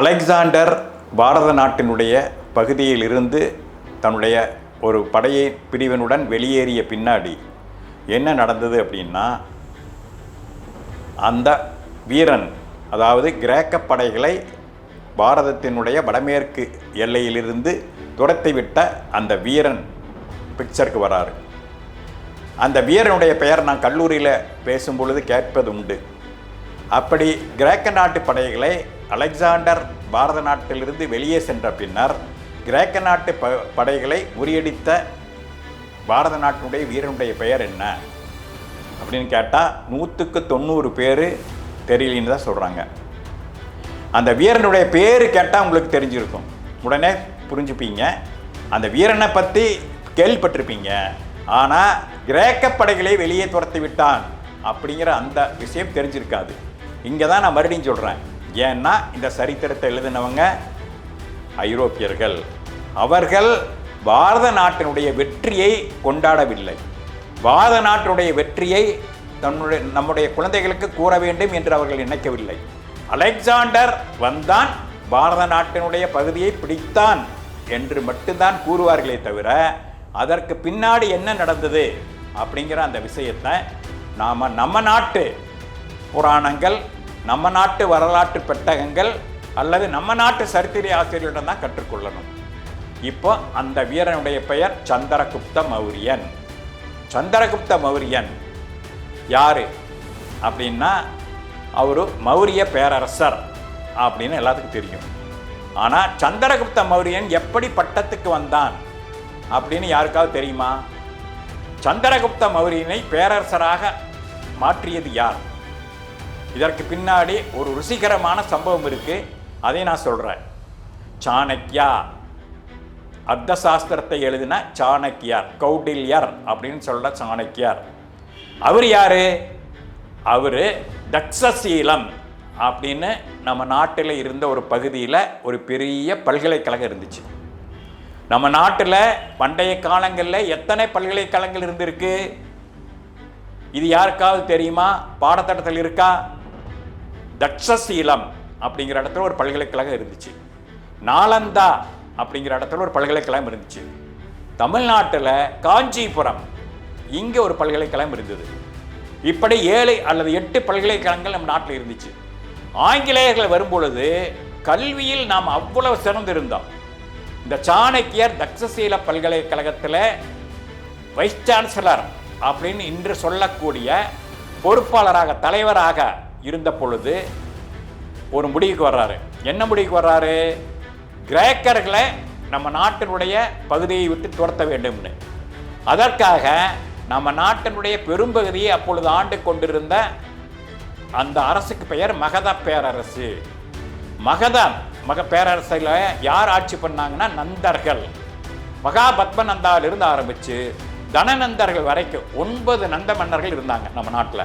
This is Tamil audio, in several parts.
அலெக்சாண்டர் பாரத நாட்டினுடைய பகுதியிலிருந்து தன்னுடைய ஒரு படையை பிரிவினுடன் வெளியேறிய பின்னாடி என்ன நடந்தது அப்படின்னா அந்த வீரன் அதாவது கிரேக்க படைகளை பாரதத்தினுடைய வடமேற்கு எல்லையிலிருந்து துரத்திவிட்ட அந்த வீரன் பிக்சருக்கு வராரு. அந்த வீரனுடைய பெயர் நான் கல்லூரியில் பேசும் பொழுது கேட்பது உண்டு அப்படி கிரேக்க நாட்டு படைகளை அலெக்சாண்டர் பாரத நாட்டிலிருந்து வெளியே சென்ற பின்னர் கிரேக்க நாட்டு ப படைகளை முறியடித்த பாரத நாட்டினுடைய வீரனுடைய பெயர் என்ன? அப்படின்னு கேட்டால் நூற்றுக்கு தொண்ணூறு பேர் தெரியலன்னு தான் சொல்கிறாங்க அந்த வீரனுடைய பேர் கேட்டால் உங்களுக்கு தெரிஞ்சிருக்கும். உடனே புரிஞ்சுப்பீங்க. அந்த வீரனை பற்றி கேள்விப்பட்டிருப்பீங்க. ஆனால் கிரேக்க படைகளை வெளியே துரத்தி விட்டான் அப்படிங்கிற அந்த விஷயம் தெரிஞ்சிருக்காது. இங்கே தான் நான் மறுபடியும் சொல்கிறேன் ஏன்னா இந்த சரித்திரத்தை எழுதினவங்க ஐரோப்பியர்கள். அவர்கள் பாரத நாட்டினுடைய வெற்றியை கொண்டாடவில்லை. பாரத நாட்டினுடைய வெற்றியை தன்னுடைய நம்முடைய குழந்தைகளுக்கு கூற வேண்டும் என்று அவர்கள் நினைக்கவில்லை. அலெக்சாண்டர் வந்தான் பாரத நாட்டினுடைய பகுதியை பிடித்தான் என்று மட்டும்தான் கூறுவார்களே தவிர அதற்கு பின்னாடி என்ன நடந்தது அப்படிங்கிற அந்த விஷயத்தை நாம் நம்ம நாட்டு புராணங்கள் நம்ம நாட்டு வரலாற்று பெட்டகங்கள் அல்லது நம்ம நாட்டு சரித்திர ஆசிரியர்களிடம் தான் கற்றுக்கொள்ளணும். இப்போ அந்த வீரனுடைய பெயர் சந்திரகுப்த மௌரியன். சந்திரகுப்த மௌரியன் யார்? அப்படின்னா அவர் மௌரிய பேரரசர் அப்படின்னு எல்லாத்துக்கும் தெரியும். ஆனால் சந்திரகுப்த மௌரியன் எப்படி பட்டத்துக்கு வந்தான் அப்படின்னு யாருக்காவது தெரியுமா? சந்திரகுப்த மௌரியனை பேரரசராக மாற்றியது யார்? இதற்கு பின்னாடி ஒரு ருசிகரமான சம்பவம் இருக்கு. அதை நான் சொல்றேன். சாணக்கியா அர்த்த சாஸ்திரத்தை எழுதின சாணக்கியார் கௌடில்யர் அப்படின்னு சொல்ற சாணக்கியார் அவர் யாரு? அவர் தக்ஷசீலம் அப்படின்னு நம்ம நாட்டில் இருந்த ஒரு பகுதியில் ஒரு பெரிய பல்கலைக்கழகம் இருந்துச்சு. நம்ம நாட்டில் பண்டைய காலங்களில் எத்தனை பல்கலைக்கழகங்கள் இருந்திருக்கு? இது யாருக்காவது தெரியுமா? பாடத்திட்டத்தில் இருக்கா? தட்சசீலம் அப்படிங்கிற இடத்துல ஒரு பல்கலைக்கழகம் இருந்துச்சு. நாலந்தா அப்படிங்கிற இடத்துல ஒரு பல்கலைக்கழகம் இருந்துச்சு. தமிழ்நாட்டில் காஞ்சிபுரம் இங்கே ஒரு பல்கலைக்கழகம் இருந்தது. இப்படி ஏழு அல்லது எட்டு பல்கலைக்கழகங்கள் நம்ம நாட்டில் இருந்துச்சு. ஆங்கிலேயர்கள் வரும்பொழுது கல்வியில் நாம் அவ்வளவு சிறந்திருந்தோம். இந்த சாணக்கியர் தக்ஷசீல பல்கலைக்கழகத்தில் வைஸ் சான்சலர் அப்படின்னு இன்று சொல்லக்கூடிய பொறுப்பாளராக தலைவராக இருந்த பொழுது ஒரு முடிவுக்கு வர்றாரு. என்ன முடிவுக்கு வர்றாரு? கிரேக்கர்களை நம்ம நாட்டினுடைய பகுதியை விட்டு துரத்த வேண்டும்னு. அதற்காக நம்ம நாட்டினுடைய பெரும்பகுதியை அப்பொழுது ஆண்டு கொண்டிருந்த அந்த அரசுக்கு பெயர் மகத பேரரசு. மகத மக பேரரசில் யார் ஆட்சி பண்ணாங்கன்னா நந்தர்கள். மகாபத்மநந்தாவிலிருந்து ஆரம்பித்து தனநந்தர்கள் வரைக்கும் ஒன்பது நந்த மன்னர்கள் இருந்தாங்க நம்ம நாட்டில்.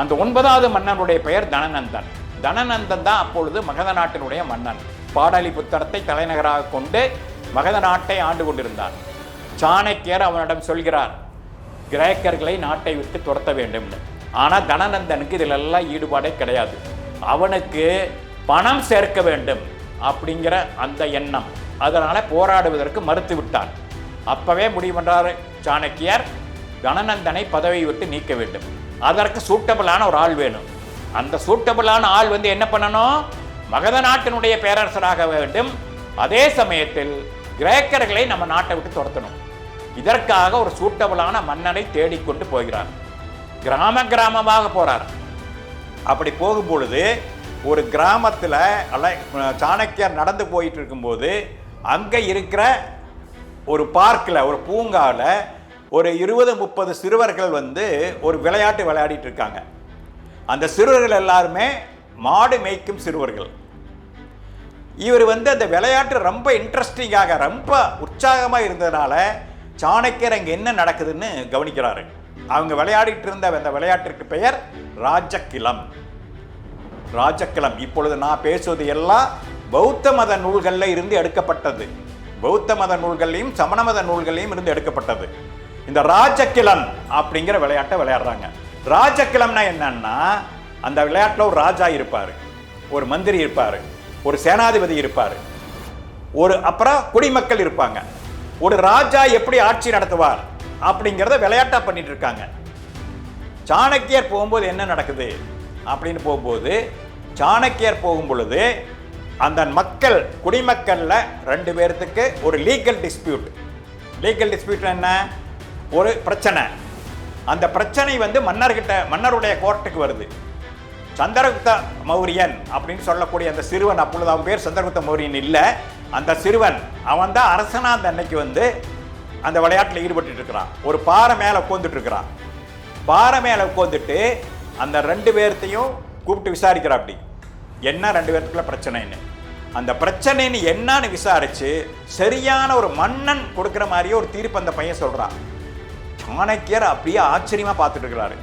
அந்த ஒன்பதாவது மன்னனுடைய பெயர் தனநந்தன். தனநந்தன் தான் அப்பொழுது மகத நாட்டினுடைய மன்னன் பாடலிபுத்திரத்தை தலைநகராக கொண்டு மகத நாட்டை ஆண்டு கொண்டிருந்தார் சாணக்கியர் அவனிடம் சொல்கிறார் கிரேக்கர்களை நாட்டை விட்டு துரத்த வேண்டும்னு. ஆனால் தனநந்தனுக்கு இதில் எல்லாம் ஈடுபாடே கிடையாது. அவனுக்கு பணம் சேர்க்க வேண்டும் அப்படிங்கிற அந்த எண்ணம். அதனால் போராடுவதற்கு மறுத்து விட்டான் அப்பவே முடிவு பண்ணுறார் சாணக்கியர். தனநந்தனை பதவியை விட்டு நீக்க வேண்டும். அதற்கு சூட்டபிளான ஒரு ஆள் வேணும். அந்த சூட்டபிளான ஆள் வந்து என்ன பண்ணணும்? மகத நாட்டினுடைய பேரரசராக வேண்டும். அதே சமயத்தில் கிரேக்கர்களை நம்ம நாட்டை விட்டு துரத்தணும். இதற்காக ஒரு சூட்டபிளான மன்னனை தேடிக்கொண்டு போகிறார். கிராம கிராமமாக போகிறார் அப்படி போகும் பொழுது ஒரு கிராமத்தில் அல்ல சாணக்கியர் நடந்து போயிட்டு இருக்கும்போது அங்கே இருக்கிற ஒரு பார்க்கில் ஒரு பூங்காவில் ஒரு இருபது முப்பது சிறுவர்கள் வந்து ஒரு விளையாட்டு விளையாடிட்டு இருக்காங்க. அந்த சிறுவர்கள் எல்லாருமே மாடு மேய்க்கும் சிறுவர்கள். இவர் வந்து அந்த விளையாட்டு ரொம்ப இன்ட்ரெஸ்டிங்காக ரொம்ப உற்சாகமாக இருந்ததுனால சாணக்கியர் அங்கே என்ன நடக்குதுன்னு கவனிக்கிறாரு. அவங்க விளையாடிட்டு இருந்த அந்த விளையாட்டிற்கு பெயர் ராஜக்கிலம் ராஜக்கிளம் இப்பொழுது நான் பேசுவது எல்லாம் பௌத்த மத நூல்களில் இருந்து எடுக்கப்பட்டது. பௌத்த மத நூல்களையும் சமண மத நூல்களையும் இருந்து எடுக்கப்பட்டது. இந்த ராஜக்கிளம் அப்படிங்கிற விளையாட்டை விளையாடுறாங்க. ராஜக்கிளம்னா என்னன்னா அந்த விளையாட்டில் ஒரு ராஜா இருப்பார். ஒரு மந்திரி இருப்பார். ஒரு சேனாதிபதி இருப்பார். ஒரு அப்புறம் குடிமக்கள் இருப்பாங்க. ஒரு ராஜா எப்படி ஆட்சி நடத்துவார் அப்படிங்கிறத விளையாட்டாக பண்ணிட்டு இருக்காங்க. சாணக்கியர் போகும்போது என்ன நடக்குது அப்படின்னு போகும்போது சாணக்கியர் போகும் பொழுது அந்த மக்கள் குடிமக்களில் ரெண்டு பேர்த்துக்கு ஒரு லீகல் டிஸ்பியூட் லீகல் டிஸ்பியூட் என்ன? ஒரு பிரச்சனை. அந்த பிரச்சனை வந்து மன்னர்கிட்ட மன்னருடைய கோர்ட்டுக்கு வருது. சந்திரகுப்த மௌரியன் அப்படின்னு சொல்லக்கூடிய அந்த சிறுவன் அப்பொழுது அவன் பேர் சந்திரகுப்த மௌரியன் இல்லை. அந்த சிறுவன் அவன் தான் அரசனாக அந்த அன்னைக்கு வந்து அந்த விளையாட்டில் ஈடுபட்டு இருக்கிறான். ஒரு பாறை மேலே உட்காந்துட்டு இருக்கிறான். பாறை மேலே உட்காந்துட்டு அந்த ரெண்டு பேர்த்தையும் கூப்பிட்டு விசாரிக்கிறா அப்படி என்ன ரெண்டு பேர்த்துக்குள்ள பிரச்சனைன்னு? அந்த பிரச்சனைன்னு என்னன்னு விசாரிச்சு சரியான ஒரு மன்னன் கொடுக்குற மாதிரியே ஒரு தீர்ப்பு அந்த பையன் சொல்கிறான் சாணக்கியர் அப்படியே ஆச்சரியமாக பார்த்துட்டு இருக்கிறாரு.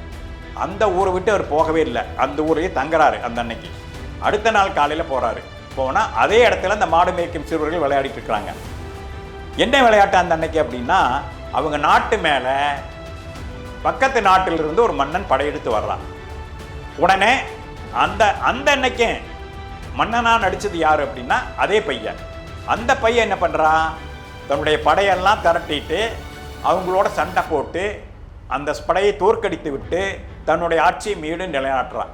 அந்த ஊரை விட்டு அவர் போகவே இல்லை. அந்த ஊரையே தங்குறாரு அந்த அன்னைக்கு. அடுத்த நாள் காலையில் போகிறாரு போனால் அதே இடத்துல அந்த மாடு மேய்க்கும் சிறுவர்கள் விளையாடிட்டு இருக்கிறாங்க. என்ன விளையாட்டு அந்த அன்னைக்கு அப்படின்னா அவங்க நாட்டு மேலே பக்கத்து நாட்டிலிருந்து ஒரு மன்னன் படையெடுத்து வர்றான். உடனே அந்த அந்த அன்னைக்கு மன்னனாக நடித்தது யார் அப்படின்னா அதே பையன். அந்த பையன் என்ன பண்ணுறான் தன்னுடைய படையெல்லாம் திரட்டிட்டு அவங்களோட சண்டை போட்டு அந்த படையை தோற்கடித்து விட்டு தன்னுடைய ஆட்சியை மீண்டும் நிலைநாட்டுறான்.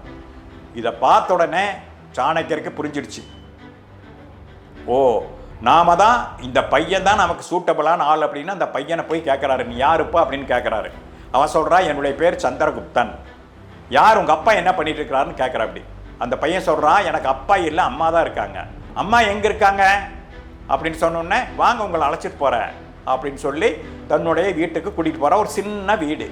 இதை பார்த்த உடனே சாணக்கியருக்கு புரிஞ்சிடுச்சு. ஓ நாம தான் இந்த பையன் தான் நமக்கு சூட்டபிளான ஆள் அப்படின்னு அந்த பையனை போய் கேட்குறாரு. நீ யாருப்பா அப்படின்னு கேட்குறாரு. அவன் சொல்கிறா என்னுடைய பேர் சந்திரகுப்தன். யார் உங்கள் அப்பா என்ன பண்ணிட்டு இருக்கிறாருன்னு கேட்குறா அப்படி. அந்த பையன் சொல்கிறான் எனக்கு அப்பா இல்லை அம்மா தான் இருக்காங்க. அம்மா எங்கே இருக்காங்க? அப்படின்னு சொன்னோடனே வாங்க உங்களை அழைச்சிட்டு போகிறேன் அப்படின்னு சொல்லி தன்னுடைய வீட்டுக்கு கூட்டிகிட்டு போகிற ஒரு சின்ன வீடு.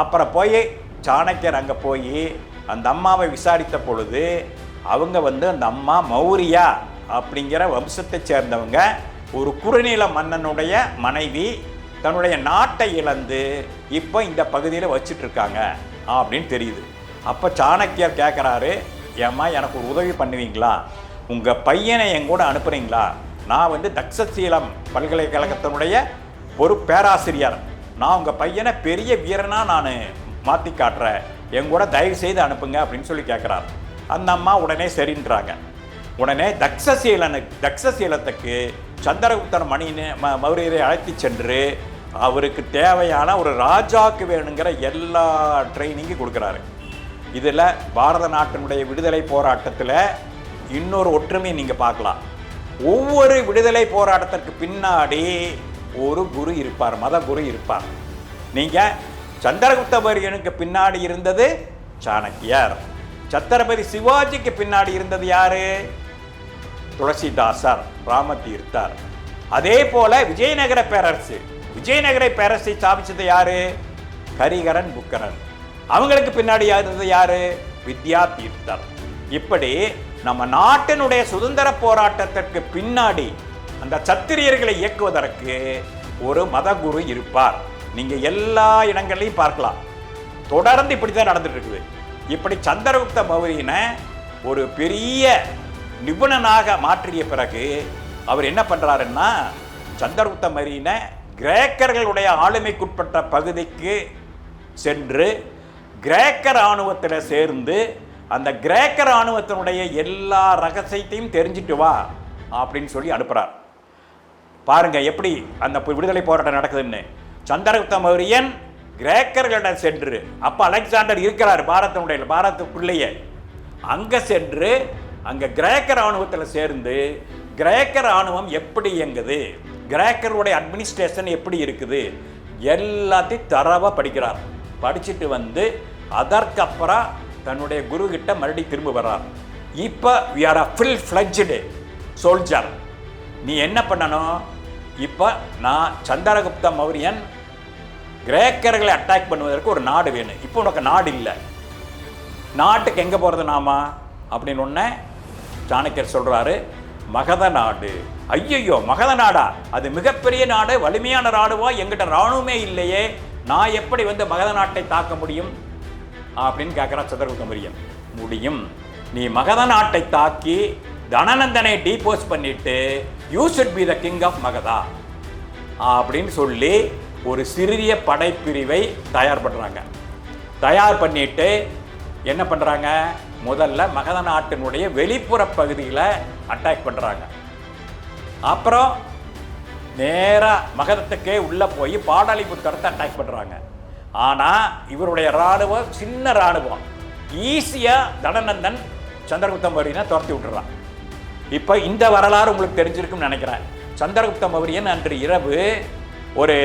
அப்புறம் போய் சாணக்கியர் அங்கே போய் அந்த அம்மாவை விசாரித்த பொழுது அவங்க வந்து அந்த அம்மா மௌரியா அப்படிங்கிற வம்சத்தை சேர்ந்தவங்க ஒரு குறுநில மன்னனுடைய மனைவி தன்னுடைய நாட்டை இழந்து இப்போ இந்த பகுதியில் வச்சிட்ருக்காங்க அப்படின்னு தெரியுது. அப்போ சாணக்கியர் கேட்குறாரு ஏம்மா எனக்கு ஒரு உதவி பண்ணுவீங்களா? உங்கள் பையனை என் கூட நான் வந்து தக்ஷசீலம் பல்கலைக்கழகத்தினுடைய ஒரு பேராசிரியர். நான் உங்கள் பையனை பெரிய வீரனாக நான் மாற்றி காட்டுறேன். என் கூட தயவு செய்து அனுப்புங்க அப்படின்னு சொல்லி கேட்குறாரு அந்த அம்மா உடனே சரின்றாங்க. உடனே தக்ஷசீலனுக்கு தக்ஷசீலத்துக்கு சந்திரகுப்தன் மணின்னு ம மௌரியரை அழைத்து சென்று அவருக்கு தேவையான ஒரு ராஜாக்கு வேணுங்கிற எல்லா ட்ரைனிங்கும் கொடுக்குறாரு. இதில் பாரத நாட்டினுடைய விடுதலை போராட்டத்தில் இன்னொரு ஒற்றுமையை நீங்கள் பார்க்கலாம். ஒவ்வொரு விடுதலை போராட்டத்திற்கு பின்னாடி ஒரு குரு இருப்பார் மத குரு இருப்பார். நீங்கள் சந்திரகுப்த மௌரியனுக்கு பின்னாடி இருந்தது சாணக்கியார். சத்திரபதி சிவாஜிக்கு பின்னாடி இருந்தது யாரு? துளசிதாசர் ராமதீர்த்தார். அதே போல விஜயநகர பேரரசு. விஜயநகர பேரரசை ஸ்தாபிச்சது யாரு? கரிகரன் புக்கரன். அவங்களுக்கு பின்னாடி இருந்தது யாரு? வித்யா தீர்த்தர் இப்படி நம்ம நாட்டினுடைய சுதந்திர போராட்டத்திற்கு பின்னாடி அந்த சத்திரியர்களை இயக்குவதற்கு ஒரு மதகுரு இருப்பார். நீங்க எல்லா இடங்களையும் பார்க்கலாம். தொடர்ந்து இப்படி தான் நடந்துட்டு இருக்குது இப்படி சந்திரகுப்த மௌரியனை ஒரு பெரிய நிபுணனாக மாற்றிய பிறகு அவர் என்ன பண்றாருன்னா சந்திரகுப்த மௌரியனை கிரேக்கர்களுடைய ஆளுமைக்குட்பட்ட பகுதிக்கு சென்று கிரேக்க இராணுவத்தில் சேர்ந்து அந்த கிரேக்க இராணுவத்தினுடைய எல்லா ரகசியத்தையும் தெரிஞ்சுட்டு வா அப்படின்னு சொல்லி அனுப்புகிறார் பாருங்க எப்படி அந்த விடுதலை போராட்டம் நடக்குதுன்னு. சந்திரகுப்த மௌரியன் கிரேக்கர்களிடம் சென்று அப்போ அலெக்சாண்டர் இருக்கிறார் பாரதனுடைய பாரதத்துக்குள்ளேயே. அங்கே சென்று அங்கே கிரேக்க ராணுவத்தில் சேர்ந்து கிரேக்க ராணுவம் எப்படி இயங்குது கிரேக்கருடைய அட்மினிஸ்ட்ரேஷன் எப்படி இருக்குது எல்லாத்தையும் தரவாக படிக்கிறார். படிச்சுட்டு வந்து அதற்கப்புறம் தன்னுடைய குரு கிட்ட மறுபடியும் திரும்ப வர்றார். இப்போ we are a full fledged soldier நீ என்ன பண்ணணும்? இப்போ நான் சந்திரகுப்த மௌரியன் கிரேக்கர்களை அட்டாக் பண்ணுவதற்கு ஒரு நாடு வேணும். இப்போ உனக்கு நாடு இல்லை. நாட்டுக்கு எங்கே போகிறது நாமா? அப்படின்னு ஒன்று சாணக்கியர் சொல்கிறாரு மகத நாடு. ஐயையோ மகத நாடா? அது மிகப்பெரிய நாடு வலிமையான நாடுவா எங்கிட்ட ராணுவமே இல்லையே. நான் எப்படி வந்து மகத நாட்டை தாக்க முடியும்? அப்படின்னு கேட்குறான் சந்திரகுப்த மௌரியன் முடியும். நீ மகத நாட்டை தாக்கி தனநந்தனை டீபோஸ் பண்ணிட்டு you should be the king of Magadha அப்படின்னு சொல்லி ஒரு சிறிய படைப்பிரிவை தயார் பண்ணுறாங்க தயார் பண்ணிட்டு என்ன பண்ணுறாங்க முதல்ல மகத நாட்டினுடைய வெளிப்புற பகுதியில் அட்டாக் பண்ணுறாங்க அப்புறம் நேராக மகதத்துக்கே உள்ளே போய் பாடாலிபுத்திரத்தை அட்டாக் பண்ணுறாங்க ஆனால் இவருடைய இராணுவம் சின்ன இராணுவம் ஈஸியாக தனநந்தன் சந்திரகுப்த மௌரியனை துரத்தி விட்டுறான். இப்போ இந்த வரலாறு உங்களுக்கு தெரிஞ்சிருக்கும்னு நினைக்கிறேன். சந்திரகுப்த மௌரியன் அன்று இரவு ஒரு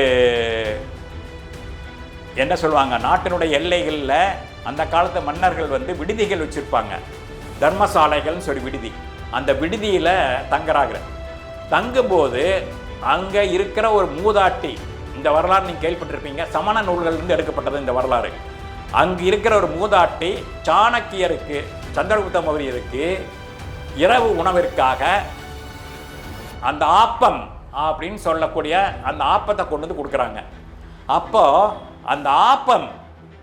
என்ன சொல்லுவாங்க நாட்டினுடைய எல்லைகளில் அந்த காலத்து மன்னர்கள் வந்து விடுதிகள் வச்சுருப்பாங்க. தர்மசாலைகள்னு சொல்லி விடுதி. அந்த விடுதியில் தங்குறாங்க. தங்கும்போது அங்கே இருக்கிற ஒரு மூதாட்டி இந்த வரலாறு நீங்கள் கேள்விப்பட்டிருப்பீங்க. சமண நூல்களிலிருந்து எடுக்கப்பட்டது இந்த வரலாறு. அங்கு இருக்கிற ஒரு மூதாட்டி சாணக்கியருக்கு சந்திரகுப்த மௌரியருக்கு இரவு உணவிற்காக அந்த ஆப்பம் அப்படின்னு சொல்லக்கூடிய அந்த ஆப்பத்தை கொண்டு வந்து கொடுக்குறாங்க. அப்போ அந்த ஆப்பம்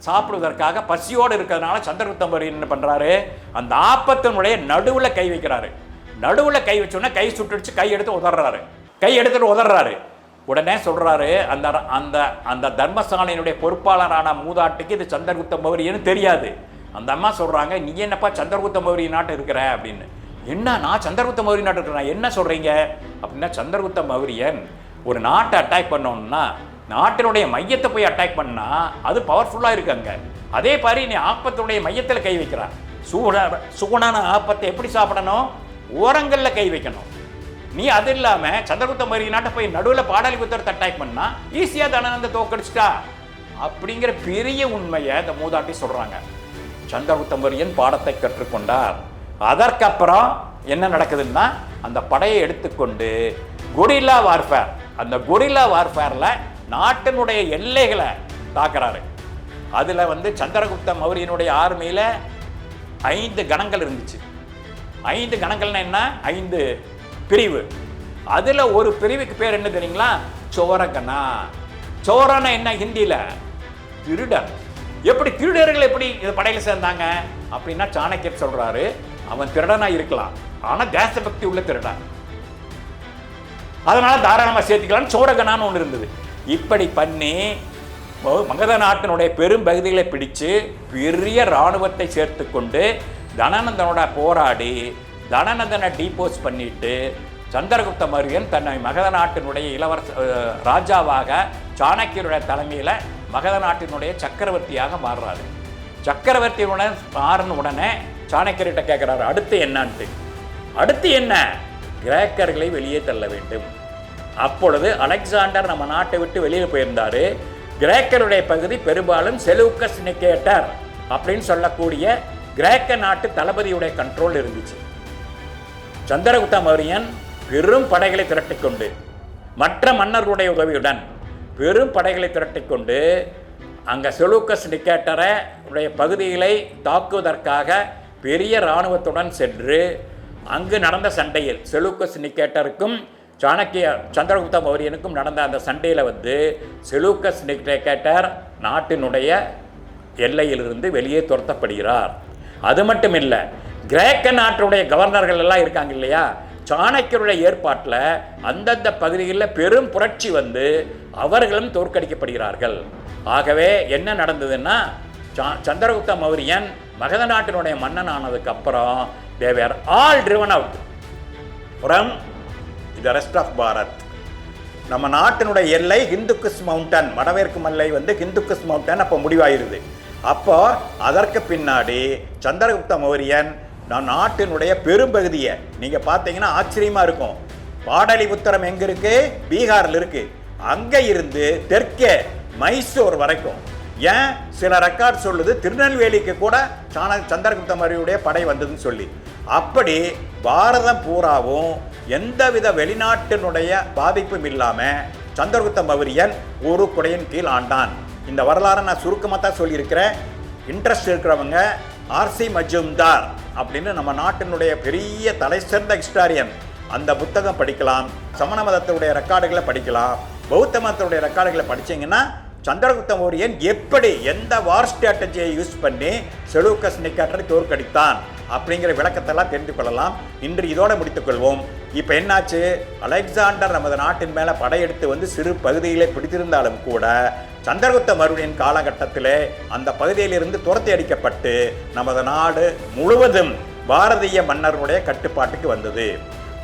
சாப்பிடுவதற்காக பசியோடு இருக்கிறதுனால சந்திரகுப்த மௌரியர் என்ன பண்ணுறாரு அந்த ஆப்பத்தினுடைய நடுவில் கை வைக்கிறாரு. நடுவில் கை வச்சோன்னா கை சுட்டுடுச்சு கை எடுத்து உதறாரு கை எடுத்துட்டு உதறாரு உடனே சொல்கிறாரு அந்த அந்த அந்த தர்மசாலையினுடைய பொறுப்பாளரான மூதாட்டிக்கு இது சந்திரகுப்த மௌரியன்னு தெரியாது. அந்த அம்மா சொல்கிறாங்க நீ என்னப்பா சந்திரகுப்த மௌரிய நாட்டு இருக்கிற? அப்படின்னு. என்ன? நான் சந்திரகுப்த மௌரிய நாட்டு இருக்கிறேன். என்ன சொல்கிறீங்க அப்படின்னா சந்திரகுப்த மௌரியன் ஒரு நாட்டை அட்டாக் பண்ணோம்னா நாட்டினுடைய மையத்தை போய் அட்டாக் பண்ணால் அது பவர்ஃபுல்லாக இருக்கு அங்கே. அதே மாதிரி நீ ஆப்பத்துடைய மையத்தில் கை வைக்கிறான் சூட சூடான ஆப்பத்தை எப்படி சாப்பிடணும்? ஓரங்களில் கை வைக்கணும். நீ அது இல்லாம சந்திரகுப்த மௌரிய நாட்டை போய் நடுவில் பாடாலிபுத்திரத்தை அட்டாக் பண்ணா ஈஸியாக தனநந்த தோக்கடிச்சிட்டா அப்படிங்கிற பெரிய உண்மையை இந்த மூதாட்டி சொல்றாங்க. சந்திரகுப்த மௌரியன் பாடத்தை கற்றுக்கொண்டார். அதற்கப்புறம் என்ன நடக்குதுன்னா அந்த படையை எடுத்துக்கொண்டு கொரில்லா வார்ஃபேர் அந்த கொரில்லா வார்ஃபேரில் நாட்டினுடைய எல்லைகளை தாக்குறாரு. அதில் வந்து சந்திரகுப்த மௌரியனுடைய ஆர்மியில் ஐந்து கணங்கள் இருந்துச்சு. ஐந்து கணங்கள்னா என்ன? ஐந்து பிரிவு. அதில் ஒரு பிரிவுக்கு பேர் என்ன தெரியுங்களா? சோரகனா சோரனா என்ன ஹிந்தியில்? திருடன். எப்படி திருடர்கள் எப்படி இது படையில் சேர்ந்தாங்க? அப்படின்னா சாணக்கியர் சொல்றாரு. அவன் திருடனா இருக்கலாம். ஆனால் தேசபக்தி உள்ள திருடன். அதனால தாராளமாக சேர்த்துக்கலாம் சோரகனான்னு ஒன்று இருந்தது. இப்படி பண்ணி ம- மகத நாட்டினுடைய பெரும் பகுதிகளை பிடிச்சு பெரிய இராணுவத்தை சேர்த்து கொண்டு தனநந்தனோட போராடி தனநந்தனை டீபோஸ் பண்ணிட்டு சந்திரகுப்த மௌரியன் தன்னை மகத நாட்டினுடைய இளவரச ராஜாவாக சாணக்கியருடைய தலைமையில் மகத நாட்டினுடைய சக்கரவர்த்தியாக மாறுறாரு. சக்கரவர்த்தியுடன் மாறின உடனே சாணக்கியர்கிட்ட கேட்குறாரு அடுத்து என்னான்ட்டு? அடுத்து என்ன? கிரேக்கர்களை வெளியே தள்ள வேண்டும். அப்பொழுது அலெக்சாண்டர் நம்ம நாட்டை விட்டு வெளியில் போயிருந்தாரு. கிரேக்கருடைய பகுதி பெரும்பாலும் செலூக்கஸ் நிக்கேட்டர் அப்படின்னு சொல்லக்கூடிய கிரேக்க நாட்டு தளபதியுடைய கண்ட்ரோல் இருந்துச்சு. சந்திரகுப்த மௌரியன் பெரும் படைகளை திரட்டிக்கொண்டு மற்ற மன்னர்களுடைய உதவியுடன் பெரும் படைகளை திரட்டிக்கொண்டு அங்கே செலூக்கஸ் நிக்கேட்டரை உடைய பகுதிகளை தாக்குவதற்காக பெரிய இராணுவத்துடன் சென்று அங்கு நடந்த சண்டையில் செலூக்கஸ் நிக்கேட்டருக்கும் சாணக்கிய சந்திரகுப்த மௌரியனுக்கும் நடந்த அந்த சண்டையில் வந்து செலூக்கஸ் நிக்கேட்டர் நாட்டினுடைய எல்லையிலிருந்து வெளியே துரத்தப்படுகிறார். அது மட்டும் இல்லை கிரேக்க நாட்டுடைய கவர்னர்கள் எல்லாம் இருக்காங்க இல்லையா? சாணக்கியருடைய ஏற்பாட்டில் அந்தந்த பகுதிகளில் பெரும் புரட்சி வந்து அவர்களும் தோற்கடிக்கப்படுகிறார்கள். ஆகவே என்ன நடந்ததுன்னா சா- சந்திரகுப்த மௌரியன் மகத நாட்டினுடைய மன்னன் ஆனதுக்கு அப்புறம் they were all driven out from the rest of Bharat நம்ம நாட்டினுடைய எல்லை ஹிந்துக்குஸ் மவுண்டன் வடமேற்கு மல்லை வந்து ஹிந்துக்குஸ் மவுண்டன் அப்போ முடிவாயிருது. அப்போ அதற்கு பின்னாடி சந்திரகுப்த மௌரியன் நான் நாட்டினுடைய பெரும்பகுதியை நீங்கள் பார்த்தீங்கன்னா ஆச்சரியமாக இருக்கும். பாடலிபுத்திரம் எங்கே இருக்கு? பீகாரில் இருக்கு. அங்கே இருந்து தெற்கே மைசூர் வரைக்கும். ஏன்? சில ரெக்கார்ட் சொல்லுது. திருநெல்வேலிக்கு கூட சாண சந்திரகுப்த மரியுடைய படை வந்ததுன்னு சொல்லி. அப்படி பாரதம் பூராவும் எந்தவித வெளிநாட்டினுடைய பாதிப்பும் இல்லாமல் சந்திரகுப்த மௌரியன் ஒரு குடையின் கீழ் ஆண்டான். இந்த வரலாறை நான் சுருக்கமாக தான் சொல்லியிருக்கிறேன். இன்ட்ரெஸ்ட் இருக்கிறவங்க ஆர்சி மஜும்தார். அப்படின்னு நம்ம நாட்டினுடைய பெரிய தலை சிறந்த ஹிஸ்டாரியன் அந்த புத்தகம் படிக்கலாம் சமண மதத்துடைய ரெக்கார்டுகளை படிக்கலாம் பௌத்த மதத்துடைய ரெக்கார்டுகளை படித்தீங்கன்னா சந்திரகுப்த மௌரியன் எப்படி எந்த வார் ஸ்ட்ராட்டஜியை யூஸ் பண்ணி செலூக்கஸ் நிக்காட்டரை தோற்கடித்தான்? அப்படிங்கிற விளக்கத்தெல்லாம் தெரிந்து கொள்ளலாம். இன்று இதோடு முடித்துக்கொள்வோம் இப்போ என்னாச்சு? அலெக்சாண்டர் நமது நாட்டின் மேலே படையெடுத்து வந்து சிறு பகுதியிலே பிடித்திருந்தாலும் கூட சந்திரகுப்த மௌரியன் காலகட்டத்திலே அந்த பகுதியிலிருந்து துரத்தி அடிக்கப்பட்டு நமது நாடு முழுவதும் பாரதிய மன்னருடைய கட்டுப்பாட்டுக்கு வந்தது.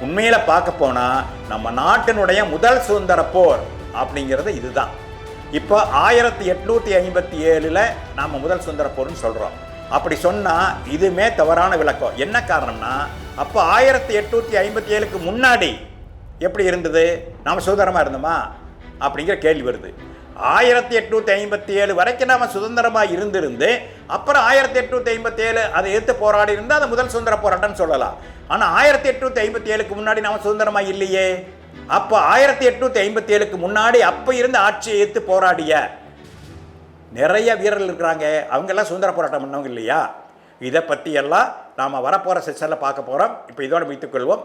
உண்மையில் பார்க்க போனால் நம்ம நாட்டினுடைய முதல் சுதந்திர போர் அப்படிங்கிறது இதுதான். இப்போ ஆயிரத்தி எட்நூற்றி ஐம்பத்தி ஏழில் நாம் முதல் சுதந்திர போர்னு சொல்கிறோம் அப்படி சொன்னால் இதுவுமே தவறான விளக்கம். என்ன காரணம்னா அப்போ ஆயிரத்தி எட்நூற்றி ஐம்பத்தி ஏழுக்கு முன்னாடி எப்படி இருந்தது? நாம் சுதந்திரமாக இருந்தோமா? அப்படிங்கிற கேள்வி வருது. ஆயிரத்தி எட்நூற்றி ஐம்பத்தி ஏழு வரைக்கும் நாம் சுதந்திரமாக இருந்திருந்து அப்புறம் ஆயிரத்தி எட்நூத்தி ஐம்பத்தி ஏழு அதை எதிர்த்து போராடி இருந்தால் அது முதல் சுதந்திர போராட்டம்னு சொல்லலாம். ஆனால் ஆயிரத்தி எட்நூற்றி ஐம்பத்தி ஏழுக்கு முன்னாடி நாம் சுதந்திரமாக இல்லையே? அப்போ ஆயிரத்தி எட்நூற்றி ஐம்பத்தி ஏழுக்கு முன்னாடி அப்போ இருந்த ஆட்சியை எதிர்த்து போராடிய நிறைய வீரர்கள் இருக்கிறாங்க. அவங்கெல்லாம் சுதந்திர போராட்டம் பண்ணவங்க இல்லையா? இதை பற்றியெல்லாம் நாம் வரப்போகிற செஷனில் பார்க்க போகிறோம் இப்போ இதோட வைத்துக்கொள்வோம்